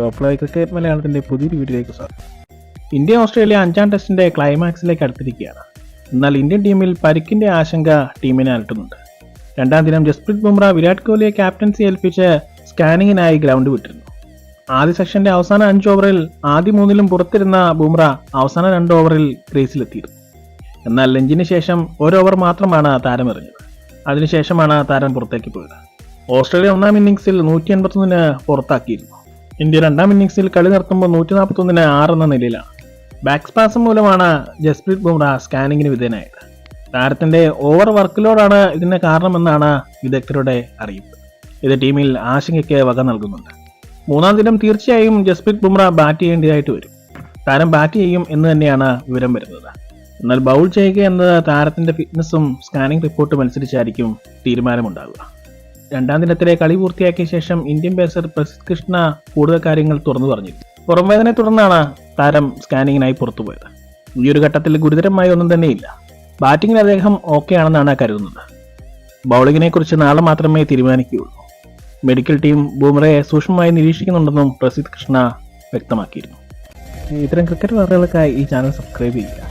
Top cricket മലയാളത്തിന്റെ പുതിയൊരു വീഡിയോയിലേക്ക് സ്വാഗതം. ഇന്ത്യ ഓസ്ട്രേലിയ അഞ്ചാം ടെസ്റ്റിന്റെ ക്ലൈമാക്സിലേക്ക് അടുത്തിരിക്കുകയാണ്. എന്നാൽ ഇന്ത്യൻ ടീമിൽ പരിക്കിന്റെ ആശങ്ക ടീമിനെ അലട്ടുന്നുണ്ട്. രണ്ടാം ദിനം ജസ്പ്രീത് ബുംറ വിരാട് കോഹ്ലിയെ ക്യാപ്റ്റൻസി ഏൽപ്പിച്ച് സ്കാനിങ്ങിനായി ഗ്രൗണ്ട് വിട്ടിരുന്നു. ആദ്യ സെക്ഷന്റെ അവസാന അഞ്ച് ഓവറിൽ ആദ്യ മൂന്നിലും പുറത്തിരുന്ന ബുംറ അവസാന രണ്ട് ഓവറിൽ ക്രീസിലെത്തിയിരുന്നു. എന്നാൽ ലഞ്ചിന് ശേഷം ഒരു ഓവർ മാത്രമാണ് താരം എറിഞ്ഞത് അതിനുശേഷമാണ് താരം പുറത്തേക്ക് പോയത്. ഓസ്ട്രേലിയ ഒന്നാം ഇന്നിംഗ്സിൽ നൂറ്റി എൺപത്തൊന്നിന് പുറത്താക്കിയിരുന്നു. ഇന്ത്യ രണ്ടാം ഇന്നിംഗ്സിൽ കളി നിർത്തുമ്പോൾ നൂറ്റി നാൽപ്പത്തൊന്നിന് ആറ് എന്ന നിലയിലാണ്. ബാക്ക് സ്പാസം മൂലമാണ് ജസ്പ്രീത് ബുംറ സ്കാനിങ്ങിന് വിധേയനായത്. താരത്തിന്റെ ഓവർ വർക്ക് ലോഡാണ് ഇതിന് കാരണമെന്നാണ് വിദഗ്ധരുടെ അറിയിപ്പ്. ഇത് ടീമിൽ ആശങ്കയ്ക്ക് വക നൽകുന്നുണ്ട്. മൂന്നാം ദിനം തീർച്ചയായും ജസ്പ്രീത് ബുംറ ബാറ്റ് ചെയ്യേണ്ടതായിട്ട് വരും. താരം ബാറ്റ് ചെയ്യും എന്ന് തന്നെയാണ് വിവരം വരുന്നത്. എന്നാൽ ബൗൾ ചെയ്യുക എന്നത് താരത്തിന്റെ ഫിറ്റ്നസും സ്കാനിംഗ് റിപ്പോർട്ടും അനുസരിച്ചായിരിക്കും തീരുമാനമുണ്ടാകുക രണ്ടാം ദിനത്തിലെ കളി പൂർത്തിയാക്കിയ ശേഷം ഇന്ത്യൻ പേസർ പ്രസിദ് കൃഷ്ണ കൂടുതൽ കാര്യങ്ങൾ തുറന്നു പറഞ്ഞു പുറംവേദനയെ തുടർന്നാണ് താരം സ്കാനിങ്ങിനായി പുറത്തുപോയത്. ഈ ഒരു ഘട്ടത്തിൽ ഗുരുതരമായ ഒന്നും തന്നെയില്ല. ബാറ്റിംഗിൽ അദ്ദേഹം ഓക്കെ ആണെന്നാണ് കരുതുന്നത്. ബൗളിങ്ങിനെ കുറിച്ച് നാളെ മാത്രമേ തീരുമാനിക്കുകയുള്ളൂ. മെഡിക്കൽ ടീം ബൂമറയെ സൂക്ഷ്മമായി നിരീക്ഷിക്കുന്നുണ്ടെന്നും പ്രസിദ് കൃഷ്ണ വ്യക്തമാക്കിയിരുന്നു. ഇത്തരം ക്രിക്കറ്റ് വാർത്തകൾക്കായി ഈ ചാനൽ സബ്സ്ക്രൈബ് ചെയ്യുക.